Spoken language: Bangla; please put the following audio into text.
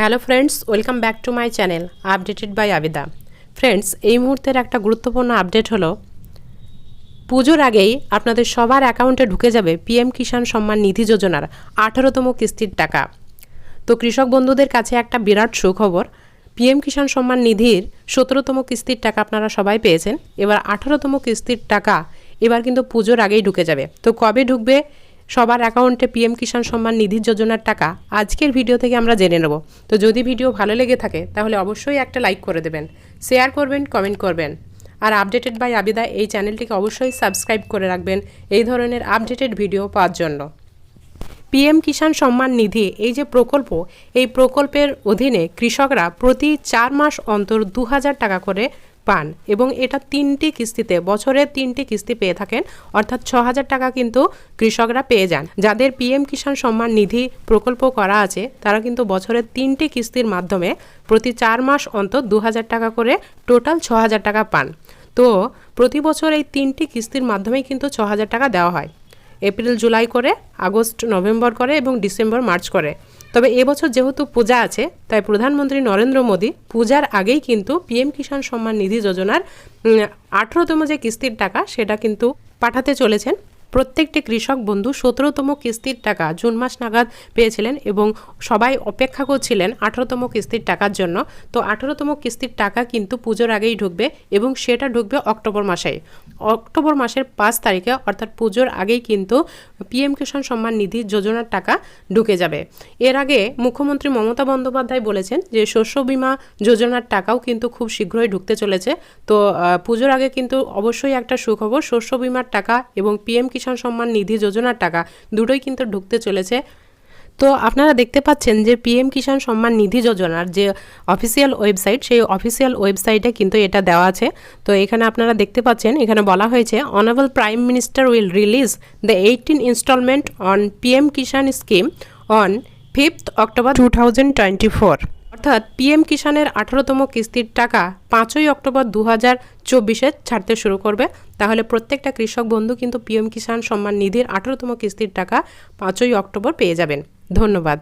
Hello friends welcome back to my channel updated by Abida friends এই মুহূর্তের একটা গুরুত্বপূর্ণ আপডেট হলো, পুজোর আগেই আপনাদের সবার অ্যাকাউন্টে ঢুকে যাবে পিএম কিষাণ সম্মান নিধি যোজনার আঠারোতম কিস্তির টাকা। তো কৃষক বন্ধুদের কাছে একটা বিরাট সুখবর পিএম কিষাণ সম্মান নিধির সতেরোতম কিস্তির টাকা আপনারা সবাই পেয়েছেন, এবার আঠারোতম কিস্তির টাকা এবার কিন্তু পুজোর আগেই ঢুকে যাবে। তো কবে ঢুকবে সবার অ্যাকাউন্টে পিএম কিষাণ সম্মান নিধি যোজনার টাকা, আজকের ভিডিও থেকে আমরা জেনে নেব। তো যদি ভিডিও ভালো লেগে থাকে, তাহলে অবশ্যই একটা লাইক করে দেবেন, শেয়ার করবেন, কমেন্ট করবেন। আর আপডেটেড বাই আবিদা, এই চ্যানেলটিকে অবশ্যই সাবস্ক্রাইব করে রাখবেন এই ধরনের আপডেটেড ভিডিও পাওয়ার জন্য। পিএম কিষাণ সম্মান নিধি, এই যে প্রকল্প, এই প্রকল্পের অধীনে কৃষকরা প্রতি চার মাস অন্তর দু হাজার টাকা করে পান এবং এটা তিনটি কিস্তিতে, বছরে তিনটি কিস্তি পেয়ে থাকেন, অর্থাৎ ছ হাজার টাকা কিন্তু কৃষকরা পেয়ে যান। যাদের পিএম কিষাণ সম্মান নিধি প্রকল্প করা আছে, তারা কিন্তু বছরের তিনটি কিস্তির মাধ্যমে প্রতি চার মাস অন্তর দু হাজার টাকা করে টোটাল ছ হাজার টাকা পান। তো প্রতি বছর এই তিনটি কিস্তির মাধ্যমেই কিন্তু ছ হাজার টাকা দেওয়া হয়। এপ্রিল, জুলাই করে, আগস্ট, নভেম্বর করে এবং ডিসেম্বর, মার্চ করে। তবে এবছর যেহেতু পূজা আছে, তাই প্রধানমন্ত্রী নরেন্দ্র মোদী পূজার আগেই কিন্তু পিএম কিষাণ সম্মান নিধি যোজনার আঠেরোতম যে কিস্তির টাকা সেটা কিন্তু পাঠাতে চলেছেন। প্রত্যেকটি কৃষক বন্ধু সতেরোতম কিস্তির টাকা জুন মাস নাগাদ পেয়েছিলেন এবং সবাই অপেক্ষা করছিলেন আঠারোতম কিস্তির টাকার জন্য। তো আঠারোতম কিস্তির টাকা কিন্তু পুজোর আগেই ঢুকবে এবং সেটা ঢুকবে অক্টোবর মাসে। অক্টোবর মাসের পাঁচ তারিখে, অর্থাৎ পুজোর আগেই কিন্তু পিএম কিষাণ সম্মান নিধি যোজনার টাকা ঢুকে যাবে। এর আগে মুখ্যমন্ত্রী মমতা বন্দ্যোপাধ্যায় বলেছেন যে, শস্য বিমা যোজনার টাকাও কিন্তু খুব শীঘ্রই ঢুকতে চলেছে। তো পুজোর আগে কিন্তু অবশ্যই একটা সুখবর, শস্য বিমার টাকা এবং পিএম কিষাণ সম্মান নিধি যোজনার টাকা দুটোই কিন্তু ঢুকতে চলেছে। তো আপনারা দেখতে পাচ্ছেন যে পিএম কিষাণ সম্মান নিধি যোজনার যে অফিসিয়াল ওয়েবসাইট, সেই অফিসিয়াল ওয়েবসাইটে কিন্তু এটা দেওয়া আছে। তো এখানে আপনারা দেখতে পাচ্ছেন, এখানে বলা হয়েছে honourable prime minister will release the eighteen instalment on PM Kisan scheme on fifth October two thousand twenty four অর্থাৎ পিএম কিষাণের আঠারোতম কিস্তির টাকা পাঁচই অক্টোবর দু হাজার চব্বিশে ছাড়তে শুরু করবে। তাহলে প্রত্যেকটা কৃষক বন্ধু কিন্তু পিএম কিষাণ সম্মান নিধির আঠারোতম কিস্তির টাকা পাঁচই অক্টোবর পেয়ে যাবেন। ধন্যবাদ।